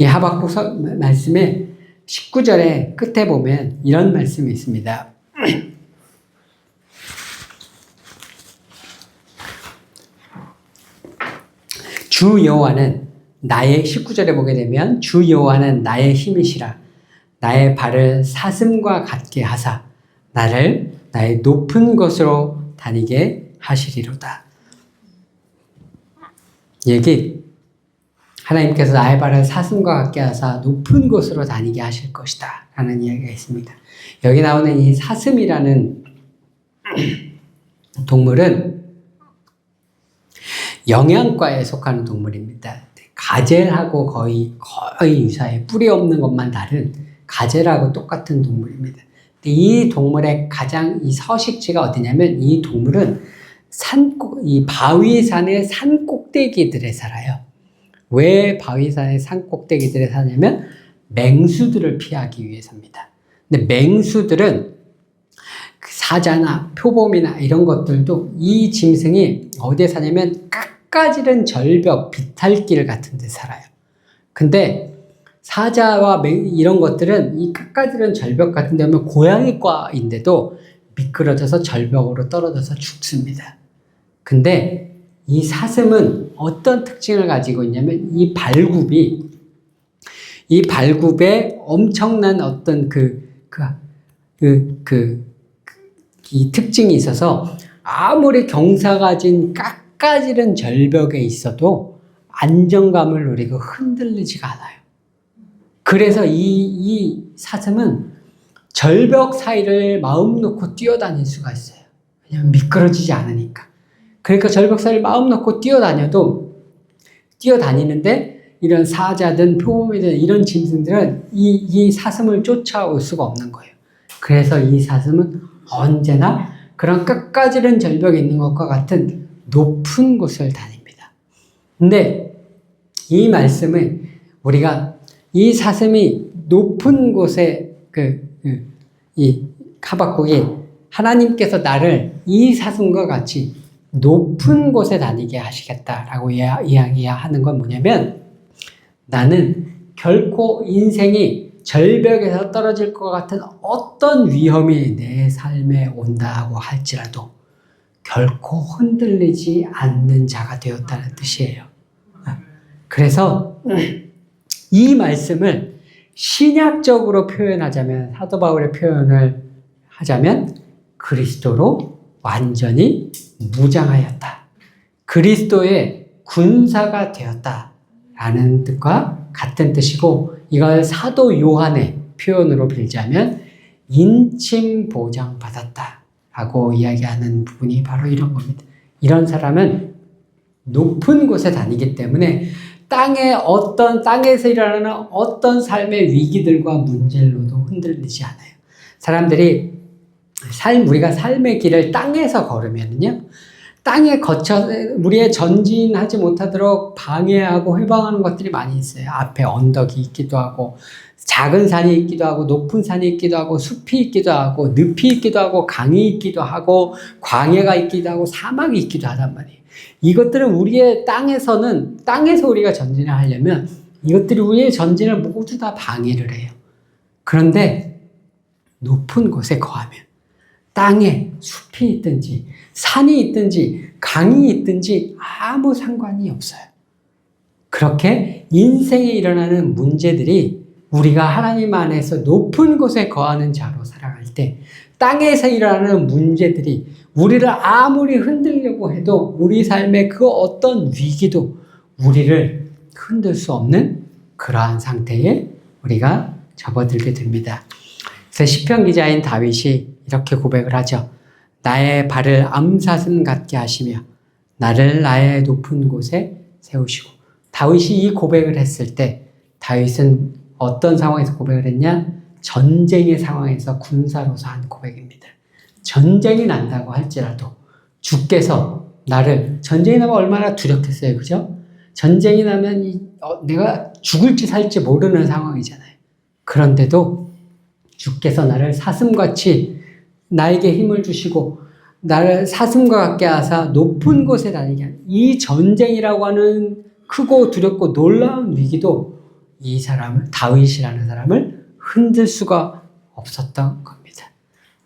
이 하박국 서- 말씀의 19절의 끝에 보면 이런 말씀이 있습니다. 주 여호와는 나의 19절에 보게 되면 주 여호와는 나의 힘이시라 나의 발을 사슴과 같게 하사 나를 나의 높은 곳으로 다니게 하시리로다. 얘기 하나님께서 나의 발을 사슴과 같게 하사 높은 곳으로 다니게 하실 것이다. 라는 이야기가 있습니다. 여기 나오는 이 사슴이라는 동물은 영양과에 속하는 동물입니다. 가젤하고 거의, 거의 유사해. 뿌리 없는 것만 다른 가젤하고 똑같은 동물입니다. 이 동물의 가장 이 서식지가 어디냐면 이 동물은 산, 꼭- 이 바위산의 산 꼭대기들에 살아요. 왜 바위산의 산 꼭대기들에 사냐면 맹수들을 피하기 위해서입니다. 근데 맹수들은 그 사자나 표범이나 이런 것들도 이 짐승이 어디에 사냐면 깎아지른 절벽, 비탈길 같은 데 살아요. 근데 사자와 맹- 이런 것들은 이 깎아지른 절벽 같은 데 오면 고양이과인데도 미끄러져서 절벽으로 떨어져서 죽습니다. 근데 이 사슴은 어떤 특징을 가지고 있냐면 이 발굽이 이 발굽에 엄청난 어떤 그, 그, 그, 그, 이 특징이 있어서 아무리 경사 가 진 깎아지른 절벽에 있어도 안정감을 누리고 흔들리지가 않아요. 그래서 이, 이 사슴은 절벽 사이를 마음 놓고 뛰어다닐 수가 있어요. 왜냐면 미끄러지지 않으니까. 그러니까 절벽 사이를 마음 놓고 뛰어다녀도 뛰어다니는데 이런 사자든 표범이든 이런 짐승들은 이, 이 사슴을 쫓아올 수가 없는 거예요. 그래서 이 사슴은 언제나 그런 끝까지는 절벽에 있는 것과 같은 높은 곳을 다닙니다. 근데 이 말씀은 우리가 이 사슴이 높은 곳에 그, 그, 이 하박국이 하나님께서 나를 이 사슴과 같이 높은 곳에 다니게 하시겠다라고 이야- 이야기하는 건 뭐냐면 나는 결코 인생이 절벽에서 떨어질 것 같은 어떤 위험이 내 삶에 온다고 할지라도 결코 흔들리지 않는 자가 되었다는 뜻이에요. 그래서 이 말씀을 신약적으로 표현하자면 사도 바울의 표현을 하자면 그리스도로 완전히 무장하였다. 그리스도의 군사가 되었다. 라는 뜻과 같은 뜻이고 이걸 사도 요한의 표현으로 빌자면 인침 보장 받았다. 라고 이야기하는 부분이 바로 이런 겁니다. 이런 사람은 높은 곳에 다니기 때문에 땅의 어떤 땅에서 일어나는 어떤 삶의 위기들과 문제로도 흔들리지 않아요. 사람들이 삶 우리가 삶의 길을 땅에서 걸으면요. 땅에 거쳐 우리의 전진하지 못하도록 방해하고 해방하는 것들이 많이 있어요. 앞에 언덕이 있기도 하고 작은 산이 있기도 하고 높은 산이 있기도 하고 숲이 있기도 하고 늪이 있기도 하고 강이 있기도 하고 광야가 있기도 하고 사막이 있기도 하단 말이에요. 이것들은 우리의 땅에서는 땅에서 우리가 전진을 하려면 이것들이 우리의 전진을 모두 다 방해를 해요. 그런데 높은 곳에 거하면 땅에 숲이 있든지 산이 있든지 강이 있든지 아무 상관이 없어요. 그렇게 인생에 일어나는 문제들이 우리가 하나님 안에서 높은 곳에 거하는 자로 살아갈 때 땅에서 일어나는 문제들이 우리를 아무리 흔들려고 해도 우리 삶의 그 어떤 위기도 우리를 흔들 수 없는 그러한 상태에 우리가 접어들게 됩니다. 그래서 시편 기자인 다윗이 이렇게 고백을 하죠. 나의 발을 암사슴 같게 하시며 나를 나의 높은 곳에 세우시고 다윗이 이 고백을 했을 때 다윗은 어떤 상황에서 고백을 했냐? 전쟁의 상황에서 군사로서 한 고백입니다. 전쟁이 난다고 할지라도 주께서 나를 전쟁이 나면 얼마나 두렵겠어요, 그죠? 전쟁이 나면 이, 어, 내가 죽을지 살지 모르는 상황이잖아요. 그런데도 주께서 나를 사슴같이 나에게 힘을 주시고 나를 사슴과 같게 하사 높은 곳에 다니게 하는 이 전쟁이라고 하는 크고 두렵고 놀라운 위기도 이 사람을 다윗이라는 사람을 흔들 수가 없었던 겁니다.